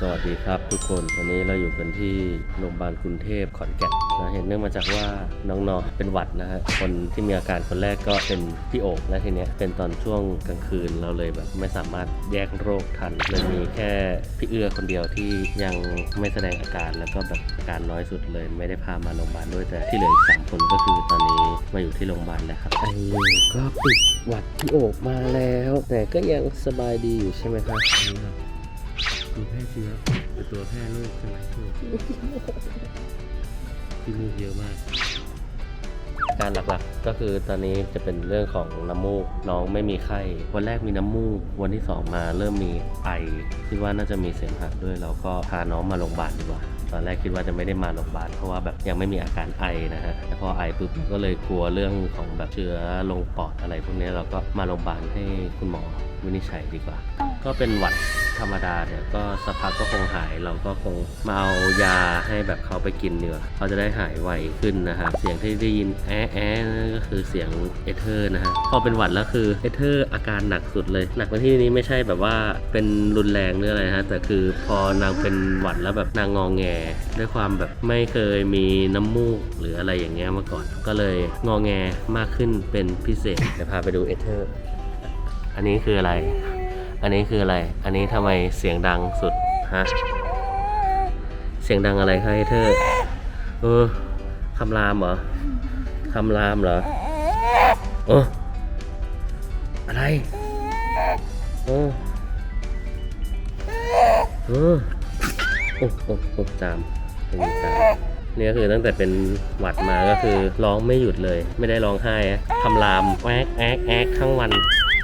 สวัสดีครับทุกคนวันนี้เราอยู่กันที่โรงพยาบาลกรุงเทพขอนแก่นนะเห็นเนื่องมาจากว่าน้องๆเป็นหวัดนะฮะคนที่มีอาการคนแรกก็เป็นพี่โอกและทีเนี้ยเป็นตอนช่วงกลางคืนเราเลยแบบไม่สามารถแยกโรคทันเลยมีแค่พี่เอื้อคนเดียวที่ยังไม่แสดงอาการแล้วก็แบบอาการน้อยสุดเลย ไม่ได้พามาโรงพยาบาลด้วยแต่ที่เหลืออีกสามคนก็คือตอนนี้มาอยู่ที่โรงพยาบาลแล้วครับไอ้ก็ปิดหวัดพี่โอกมาแล้ว แต่ก็ยังสบายดีอยู่ใช่ไหมครับ ตัวแพร่เชื้อเป็นตัวแพร่โรคใช่ไหมถูกที่มูกเยอะมาก การหลักๆก็คือตอนนี้จะเป็นเรื่องของน้ำมูกน้องไม่มีไข้ วันแรกมีน้ำมูก วันที่สองมาเริ่มมีไอคิดว่าน่าจะมีเสมหะด้วยเราก็พาน้องมาโรงพยาบาลดีกว่าตอนแรกคิดว่าจะไม่ได้มาโรงพยาบาลเพราะว่าแบบยังไม่มีอาการไอนะฮะแต่พอไอปุ๊บก็เลยกลัวเรื่องของแบบเชื้อลงปอดอะไรพวกนี้เราก็มาโรงพยาบาลให้คุณหมอวินิจฉัยดีกว่า ก็เป็นหวัด ธรรมดาเนี่ยก็สักพักก็คงหายเราก็คงมาเอายาให้แบบเขาไปกินเนื้อเขาจะได้หายไวขึ้นนะฮะเสียงที่ได้ยินแอะแอะนั่นก็คือเสียงเอเธอร์นะฮะพอเป็นหวัดแล้วคือเอเธอร์อาการหนักสุดเลย หนักในที่นี้ไม่ใช่แบบว่าเป็นรุนแรงหรืออะไรฮะแต่คือพอนางเป็นหวัดแล้วแบบนางงองแง ด้วยความแบบไม่เคยมีน้ำมูกหรืออะไรอย่างเงี้ยมาก่อน ก็เลยงองแงมากขึ้นเป็นพิเศษเดี๋ยวพาไปดูเอเธอร์อันนี้คืออะไร อันนี้คืออะไร อันนี้ทำไมเสียงดังสุดฮะ เสียงดังอะไรคะเอเธอร์เออคำรามเหรอคำรามเหรอเอออะไรเออเออโอ้โอ้โอ้จามเป็นจามเนี่ยคือตั้งแต่เป็นหวัดมาก็คือร้องไม่หยุดเลย ไม่ได้ร้องไห้อะคำรามแอ๊กแอ๊กแอ๊กทั้งวัน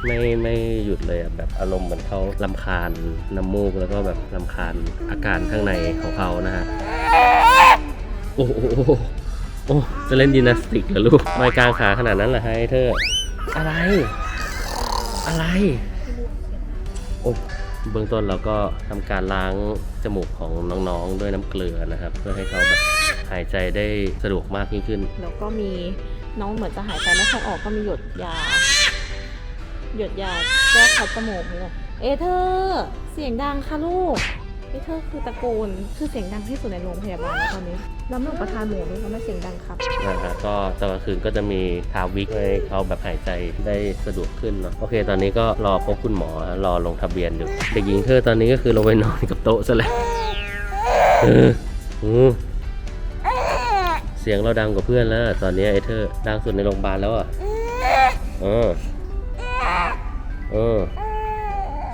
ไม่ไม่หยุดเลยอะแบบอารมณ์เหมือนเขาลำคาญน้ำมูกแล้วก็แบบลำคาญอาการข้างในของเขานะฮะโอ้โหโอ้โอ้จะเล่นยิมนาสติกเหรอลูกไม่กลางขาขนาดนั้นเหรอให้เธอ อะไร อะไร โอ้เบื้องต้นเราก็ทำการล้างจมูกของน้องๆ ด้วยน้ำเกลือนะครับ เพื่อให้เขาแบบหายใจได้สะดวกมากยิ่งขึ้น แล้วก็มีน้องเหมือนจะหายใจไม่ค่อยออกก็มีหยดยา หยดยาแก้คัดจมูกเนี่ยเอเธอร์เสียงดังค่ะลูกเอเธอร์คือตะโกนคือเสียงดังที่สุดในโรงพยาบาลแล้วตอนนี้น้ำหนกประทานหมูนี่เขาไม่เสียงดังครับ นะฮะก็ตอนกลางคืนก็จะมีทาวิกให้เขาแบบหายใจได้สะดวกขึ้นเนาะโอเคตอนนี้ก็รอพบคุณหมอฮะรอลงทะเบียนอยู่ เด็กหญิงเธอตอนนี้ก็คือลงไปนอนกับโต๊ะซะแล้วเอออือเสียงเราดังกว่าเพื่อนแล้วอะตอนนี้ไอเธอดังสุดในโรงพยาบาลแล้วอะเออ เออ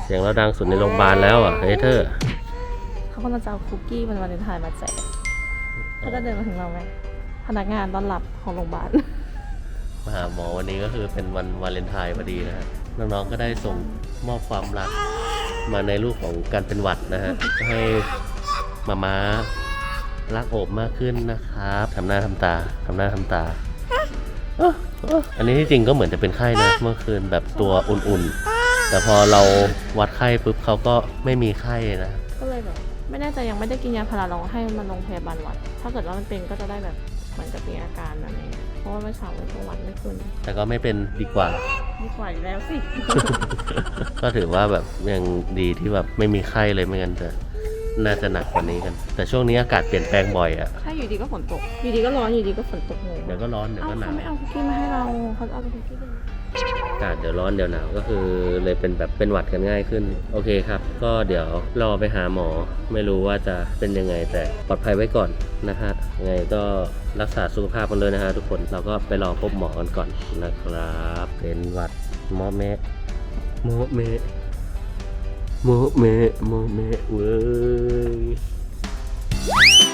เสียงเราดังสุดในโรงพยาบาลแล้วอะไอ้เธอเขากำลังจะเอาคุกกี้วันวาเลนไทน์มาแจกเขาจะเดินมาถึงเราไหมพนักงานต้อนรับของโรงพยาบาลมาหาหมอวันนี้ก็คือเป็นวันวาเลนไทน์พอดีนะฮะน้องๆก็ได้ส่งมอบความรักมาในรูปของการเป็นหวัดนะฮะก็ให้มาม้ารักโอบมากขึ้นนะครับทำหน้าทำตาทำหน้าทำตาเอ้อเอ้ออันนี้ที่จริงก็เหมือนจะเป็นไข้นะเมื่อคืนแบบตัวอุ่นๆ แต่พอเราวัดไข้ปุ๊บเขาก็ไม่มีไข้นะก็เลยแบบไม่แน่ใจยังไม่ได้กินยาพาราลองให้มันโรงพยาบาลวัด ถ้าเกิดว่ามันเป็นก็จะได้แบบเหมือนกับมีอาการอะไรอย่างเงี้ยเพราะว่าเมื่อเช้าเป็นวัดไม่ขึ้นแต่ก็ไม่เป็นดีกว่า ดีกว่าอยู่แล้วสิ ก็ถือว่าแบบยังดีที่แบบไม่มีไข้เลยไม่งั้นจะ น่าจะหนักกว่านี้กัน แต่ช่วงนี้อากาศเปลี่ยนแปลงบ่อยอะใช่อยู่ดีก็ฝนตก อยู่ดีก็ร้อน อยู่ดีก็ฝนตกงงเดี๋ยวก็ร้อนเดี๋ยวเอ้าก็หนาเขาว ไม่เอาคุกกี้มาให้เราเขาจะเอาแต่คุกกี้เลยอากาศเดี๋ยวร้อนเดี๋ยวหนาวก็คือเลยเป็นแบบเป็นหวัดกันง่ายขึ้น โอเคครับ ก็เดี๋ยวรอไปหาหมอ ไม่รู้ว่าจะเป็นยังไงแต่ปลอดภัยไว้ก่อนนะฮะยังไงก็รักษาสุขภาพกันเลยนะฮะทุกคนเราก็ไปรอพบหมอกันก่อนนะครับ เป็นหวัดหมอแม่หมอแม่ โมเมโมเมเว้ย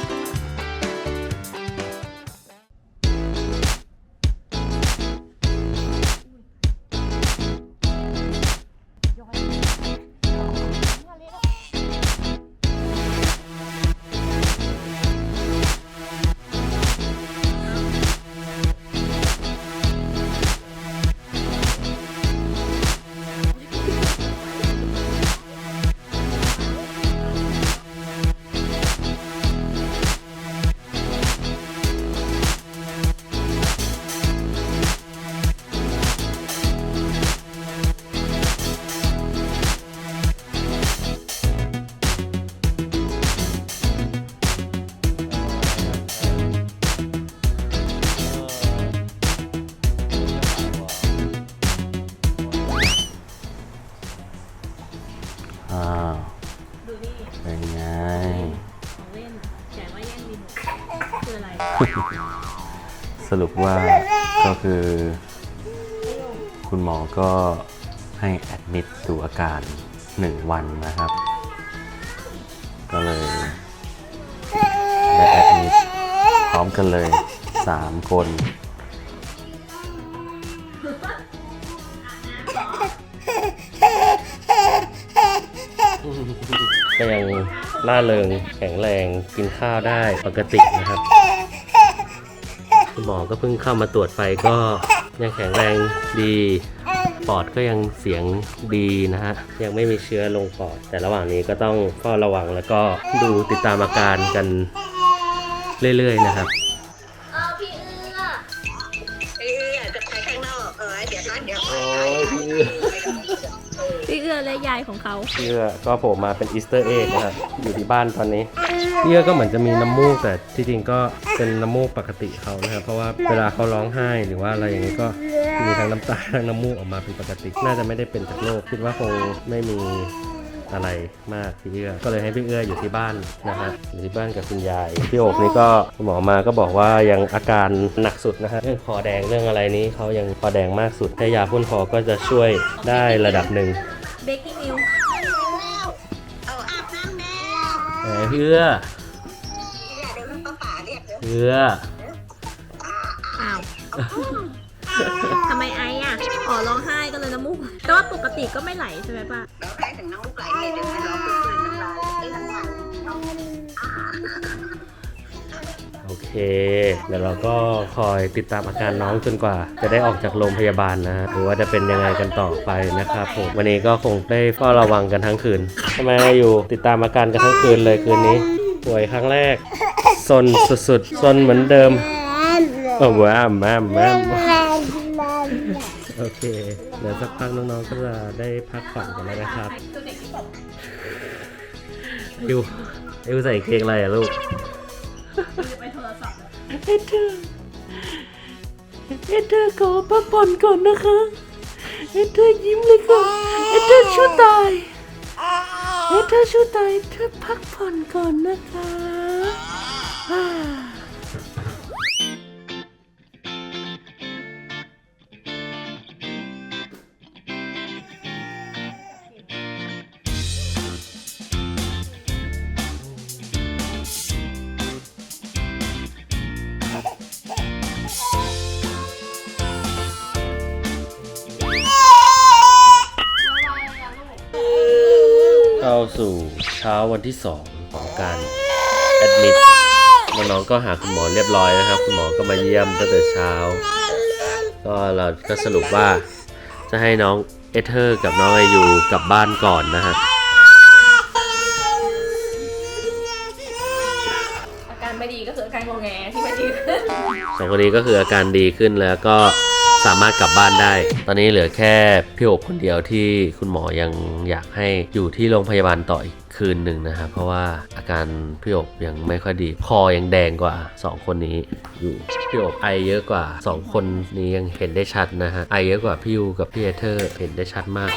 รุปว่าก็คือ คุณหมอก็ให้แอดมิดดูอาการ 1 วันนะครับ ก็เลยได้แอดมิดพร้อมกันเลย 3 คนก็ยังล่าเริงแข็งแรงกินข้าวได้ปกตินะครับ หมอก็เพิ่งเข้ามาตรวจไปก็ยังแข็งแรงดีปอดก็ยังเสียงดีนะฮะ ยังไม่มีเชื้อลงปอด แต่ระหว่างนี้ก็ต้องเฝ้าระวังแล้วก็ดูติดตามอาการกันเรื่อยๆนะครับ และยายของเขาเอื้อก็โผล่มาเป็นอีสเตอร์เอ็กนะครับอยู่ที่บ้านตอนนี้เอื้อก็เหมือนจะมีน้ำมูกแต่ที่จริงก็เป็นน้ำมูกปกติเขานะครับเพราะว่าเวลาเขาร้องไห้หรือว่าอะไรอย่างนี้ก็มีทั้งน้ำตาทั้งน้ำมูกออกมาเป็นปกติ น่าจะไม่ได้เป็นจากโรคคิดว่าคงไม่มีอะไรมากพี่เอื้อ ก็เลยให้พี่เอื้ออยู่ที่บ้านนะฮะอยู่ที่บ้านกับคุณยายพี่โอกนี่ก็หมอมาก็บอกว่ายังอาการหนักสุดนะฮะเรื่องคอแดงเรื่องอะไรนี้เขายังคอแดงมากสุดให้ยาพ่นคอก็จะช่วยได้ระดับหนึ่ง เบกกิ้งมิลเอาอาบน้ำแล้วแหมพี่เอื้อเนี่ยเดี๋ยวลูกป้าป๋าเรียกเดี๋ยวเอื้ออ้าวทำไมไออะอ๋อร้องไห้ก็เลยน้ำมูก แต่ว่าปกติก็ไม่ไหลใช่ไหมป้าเราใครถึงน้องลูกไหลเนี่ยเดี๋ยวให้ร้องเพื่อนๆน้ำลายไอ้ทั้งวันน้องโอ เคเดี๋ยวเราก็คอยติดตามอาการน้องจนกว่า จะได้ออกจากโรงพยาบาลนะฮะหรือว่าจะเป็นยังไงกันต่อไปนะครับผมวันนี้ก็คงได้เฝ้าระวังกันทั้งคืนทำไมอยู่ติดตามอาการกันทั้งคืนเลยคืนนี้ป่วยครั้งแรกซนสุดๆซนเหมือนเดิมโอ้ว้ามแมมแมมโอเค เดี๋ยวสักพักน้องๆก็จะได้พักผ่อนกันแล้วนะครับอิวอิวใส่เกอะไรอะลูก เอเธอร์เอเธอร์ขอพักผ่อนก่อนนะคะ เอเธอร์ยิ้มเลยค่ะ เอเธอร์ชูตาย เอเธอร์ชูตายเธอพักผ่อนก่อนนะคะ สู่เช้าวันที่ 2 ของการแอดมิดน้องๆก็หาคุณหมอเรียบร้อยนะครับ คุณหมอก็มาเยี่ยมตั้งแต่เช้า ก็เราก็สรุปว่าจะให้น้องเอเธอร์กับน้องไอยูกลับบ้านก่อนนะฮะอาการไม่ดีก็คืออาการงอแงที่ไม่ดีขึ้นสองคนนี้ก็คืออาการดีขึ้นแล้วก็ สามารถกลับบ้านได้ ตอนนี้เหลือแค่พี่โอบคนเดียวที่คุณหมอยังอยากให้อยู่ที่โรงพยาบาลต่ออีกคืนหนึ่งนะครับ เพราะว่าอาการพี่โอบยังไม่ค่อยดี คอยังแดงกว่า 2 คนนี้อยู่พี่โอบไอเยอะกว่า 2 คนนี้ยังเห็นได้ชัดนะฮะไอเยอะกว่าพี่ยูกับพี่เอเธอร์เห็นได้ชัดมาก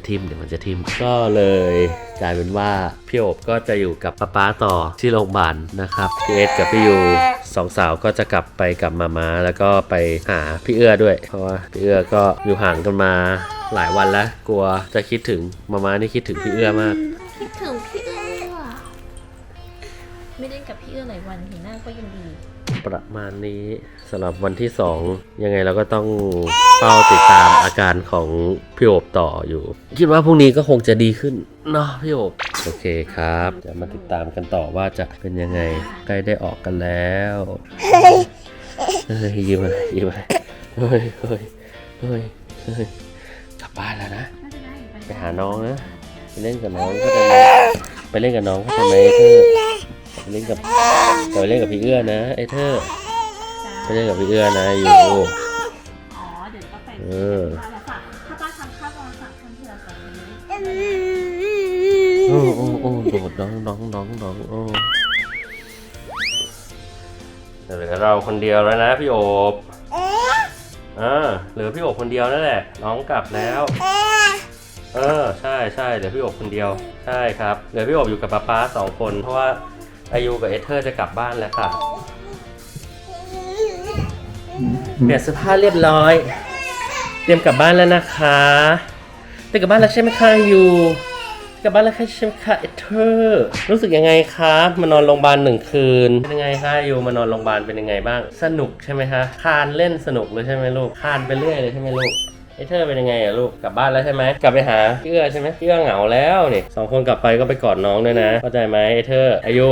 จะทิมเดี๋ยวมันจะทิมก็เลยกลายเป็นว่าพี่โอบก็จะอยู่กับป้าป๊าต่อที่โรงพยาบาลนะครับพี่เอสกับพี่ยูสองสาวก็จะกลับไปกับมาม้าแล้วก็ไปหาพี่เอื้อด้วย เพราะว่าพี่เอื้อก็อยู่ห่างกันมาหลายวันแล้ว กลัวจะคิดถึงมาม้านี่คิดถึงพี่เอื้อมาก คิดถึงพี่เอื้อไม่เล่นกับพี่เอื้อหลายวันเห็นหน้าก็ยังดี ประมาณนี้สำหรับวันที่ 2 ยังไงเราก็ต้องเฝ้าติดตามอาการของพี่โอบต่ออยู่ คิดว่าพรุ่งนี้ก็คงจะดีขึ้นเนาะพี่โอบโอเคครับ จะมาติดตามกันต่อว่าจะเป็นยังไงใกล้ได้ออกกันแล้วเฮ้ยยิ้มอะไรยิ้มอะไรเฮ้ยเฮ้ยเฮ้ยเฮ้ยกลับบ้านแล้วนะ ไปหาน้องนะไปเล่นกับน้องก็จะไหมไปเล่นกับน้องก็จะไหมเธอ เล่นกับไปเล่นกับพี่เอื้อนะไอ้เธอไปเล่นกับพี่เอื้อนะอยู่อ๋อเดี๋ยวก็ไปเออฝากถ้าป้าทำข้าวรอฝากทำเผื่อสองคนนี้โอ้โอ้โอ้โดดน้องน้องน้องน้องโอ้เหลือเราคนเดียวแล้วนะพี่โอบอ่าเหลือพี่โอบคนเดียวนั่นแหละ น้องกลับแล้วเออใช่ใช่เดี๋ยวพี่อบคนเดียว ใช่ครับเดี๋ยวพี่อบอยู่กับป๊าป๊าสองคนเพราะว่า อายุกับเอเธอร์จะกลับบ้านแล้วค่ะ เปลี่ยนเสื้อผ้าเรียบร้อย เตรียมกลับบ้านแล้วนะคะเตรียมกลับบ้านแล้วใช่ไหมคะอายูกลับบ้านแล้วใช่ไหมคะเอเธอร์รู้สึกยังไงคะมานอนโรงพยาบาลหนึ่งคืนเป็นยังไงคะอายูมานอนโรงพยาบาลเป็นยังไงบ้าง สนุกใช่ไหมคะคลานเล่นสนุกเลยใช่ไหมลูกคลานไปเรื่อยเลยใช่ไหมลูกเอเธอร์เป็นยังไงอะลูกกลับบ้านแล้วใช่ไหมกลับไปหาพี่เอื้อใช่ไหมพี่เอื้อเหงาแล้วนี่สองคนกลับไปก็ไปกอดน้องด้วยนะเข้าใจไหมเอเธอร์อายุ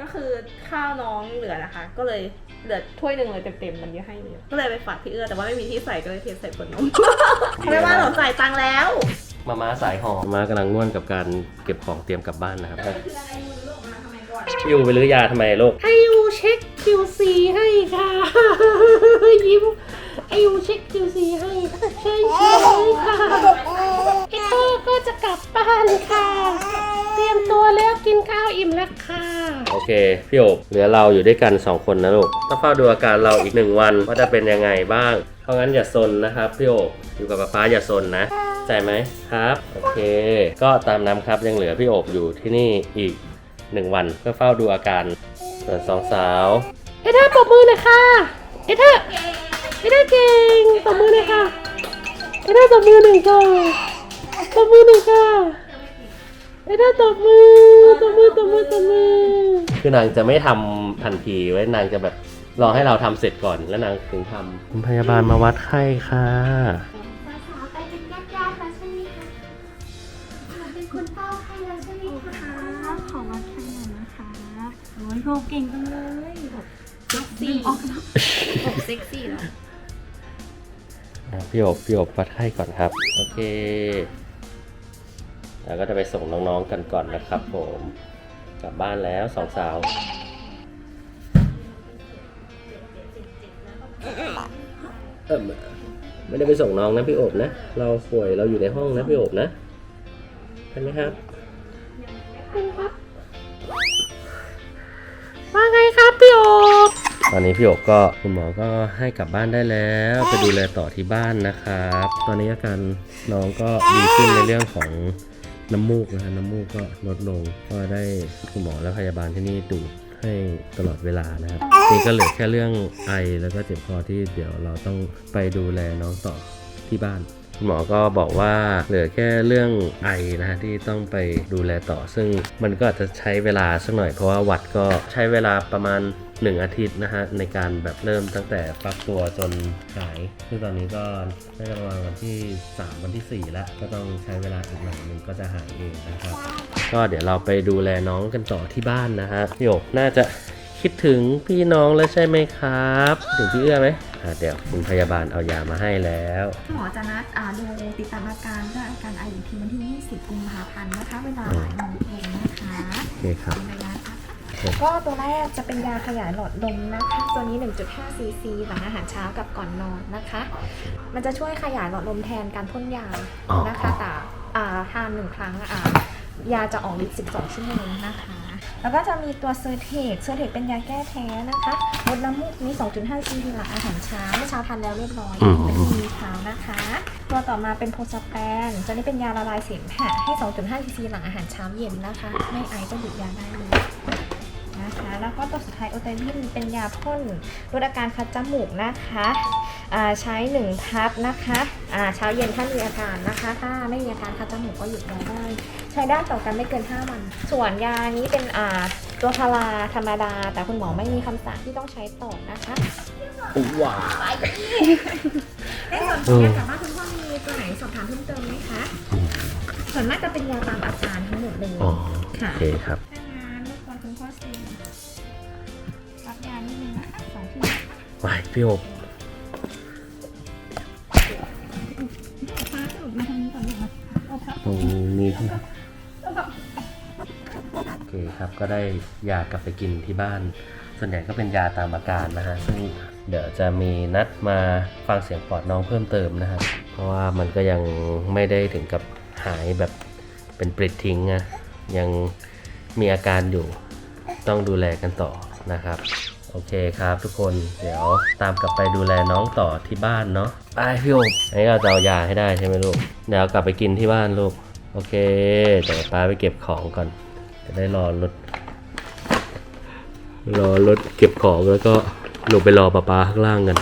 ก็คือข้าวน้องเหลือนะคะ ก็เลยเหลือถ้วยหนึ่งเลยเต็มๆมันเยอะให้เลยก็เลยไปฝากพี่เอื้อแต่ว่าไม่มีที่ใส่ก็เลยเทใส่ขวดนมไม่ว่าหนูจ่ายตังค์แล้วมาม่าสายหอมมามากำลังง่วนกับการเก็บของเตรียมกลับบ้านนะครับพี่ยูไปรื้อยาทำไมลูกไอยูเช็ค QC ให้ค่ะยิ้ม ไอยูเช็ค QC ให้ใช่ใช่ค่ะไอเธอก็จะกลับบ้านค่ะ เตรียมตัวแล้วกินข้าวอิ่มแล้วค่ะ โอเค พี่โอบเหลือเราอยู่ด้วยกันสองคนนะลูกต้องเฝ้าดูอาการเราอีกหนึ่งวันว่าจะเป็นยังไงบ้าง เพราะงั้นอย่าซนนะครับพี่โอบอยู่กับป๊าป๊าอย่าซนนะเข้าใจไหมครับ โอเค ก็ตามนั้นครับยังเหลือพี่โอบอยู่ที่นี่อีกหนึ่งวันเพื่อเฝ้าดูอาการส่วนสองสาว เอเธอร์ปรบมือหน่อยค่ะเอเธอร์ เอเธอร์เก่งปรบมือหน่อยค่ะเอเธอร์ตบมือหนึ่งค่ะตบมือหนึ่งค่ะเอเธอร์ตบมือตบมือตบมือตบมือ คือนางจะไม่ทำทันทีไว้นางจะแบบรอให้เราทำเสร็จก่อนแล้วนางถึงทำคุณพยาบาลมาวัดไข้ค่ะ สาวๆไปเป็นญาติญาติๆแล้วใช่ไหมคะมาเป็นคุณพ่อให้แล้วใช่ไหมคะขอวัดไข้หน่อยนะคะโอ้ยโรเก่งจังเลยแบบเซ็กซี่ออกแล้วอกเซ็กซี่แล้วอะ พี่อบพี่อบวัดไข้ก่อนครับ โอเค แล้วก็จะไปส่งน้องๆกันก่อนนะครับผมกลับบ้านแล้วสองสาวเออไม่ได้ไปส่งน้องนะพี่อบนะ เราป่วยเราอยู่ในห้องนะพี่อบนะใช่ไหมครับ ตอนนี้พี่โอบก็คุณหมอก็ให้กลับบ้านได้แล้ว ไปดูแลต่อที่บ้านนะครับ ตอนนี้อาการน้องก็ดีขึ้นในเรื่องของน้ำมูกนะฮะน้ำมูกก็ลดลงก็ได้คุณหมอและพยาบาลที่นี่ดูดให้ตลอดเวลานะครับนี่ก็เหลือแค่เรื่องไอแล้วก็เจ็บคอที่เดี๋ยวเราต้องไปดูแลน้องต่อที่บ้านคุณหมอก็บอกว่าเหลือแค่เรื่องไอนะฮะที่ต้องไปดูแลต่อ ซึ่งมันก็อาจจะใช้เวลาสักหน่อยเพราะว่าหวัดก็ใช้เวลาประมาณ 1 อาทิตย์นะฮะในการแบบเริ่มตั้งแต่ฟักตัวจนหาย ซึ่งตอนนี้ก็ได้ประมาณวันที่ 3 วันที่ 4 แล้ว ก็ต้องใช้เวลาอีกหน่อยหนึงก็จะหายเองนะครับ ก็เดี๋ยวเราไปดูแลน้องกันต่อที่บ้านนะฮะพี่โยกน่าจะคิดถึงพี่น้องแล้วใช่ไหมครับ ถึงพี่เอื้อไหมอะเดี๋ยวคุณพยาบาลเอายามาให้แล้ว หมอจะนัดอ่าดูติดตามอาการเรื่องอาการไออีกทีวันที่ 20 กุมภาพันธ์นะคะ เวลาบ่ายโมงตรงนะคะ โอเคครับเป็นระยะพั กก็ตัวแรกจะเป็นยาขยายหลอดลมนะคะ ตัวนี้ 1.5 ซีซีหลังอาหารเช้ากับก่อนนอนนะคะ มันจะช่วยขยายหลอดลมแทนการพ่นยานะคะแต่อ่าทานหนึ่งครั้งอ่ายาจะออกฤทธิ์ 12 ชั่วโมงนะคะ แล้วก็จะมีตัวเซอร์เทกเซอร์เทกเป็นยาแก้แพ้นะคะลดน้ำมูกนี้2.5ซีซีหลังอาหารเช้าเมื่อเช้าทานแล้วเรียบร้อยอืมเป็นมีเช้านะคะ ตัวต่อมาเป็นโพสแปนตัวนี้เป็นยาละลายเสมหะให้ 2.5ซีซีหลังอาหารเช้าเย็นนะคะ ไม่ไอก็หยุดยาได้เลยนะคะ แล้วก็ตัวสุดท้ายโอเตวินเป็นยาพ่นลดอาการคัดจมูกนะคะอ่าใช้1ทับนะคะอ่าเช้าเย็นถ้ามีอาการนะคะ ถ้าไม่มีอาการคัดจมูกก็หยุดยาได้ ใช้ได้ต่อกันไม่เกิน 5 วัน ส่วนยานี้เป็นอ่าตัวพาราธรรมดา แต่คุณหมอไม่มีคำสั่งที่ต้องใช้ต่อนะคะว้าวในส่วนของยากลับบ้านคุณพ่อมีตัวไหนสอบถามเพิ่มเติมไหมคะส่วนมากจะเป็นยาตามอาการทั้งหมดเลยอ๋อค่ะโอเคครับถ้างั้นรบกวนคุณพ่อเซ็น ครับตรงนี้ครับโอเคครับก็ได้ยากลับไปกินที่บ้าน ส่วนใหญ่ก็เป็นยาตามอาการนะฮะซึ่งเดี๋ยวจะมีนัดมาฟังเสียงปอดน้องเพิ่มเติมนะครับเพราะว่ามันก็ยังไม่ได้ถึงกับหายแบบเป็นปลิดทิ้งนะยังมีอาการอยู่ต้องดูแลกันต่อนะครับ โอเคครับทุกคนเดี๋ยวตามกลับไปดูแลน้องต่อที่บ้านเนาะไปพี่โอมอันนี้เราจะเอายาให้ได้ใช่ไหมลูกเดี๋ยวกลับไปกินที่บ้านลูกโอเคเดี๋ยวป้าไปเก็บของก่อน จะได้รอรถรอรถเก็บของแล้วก็ลงไปรอป้าป้าข้างล่างกัน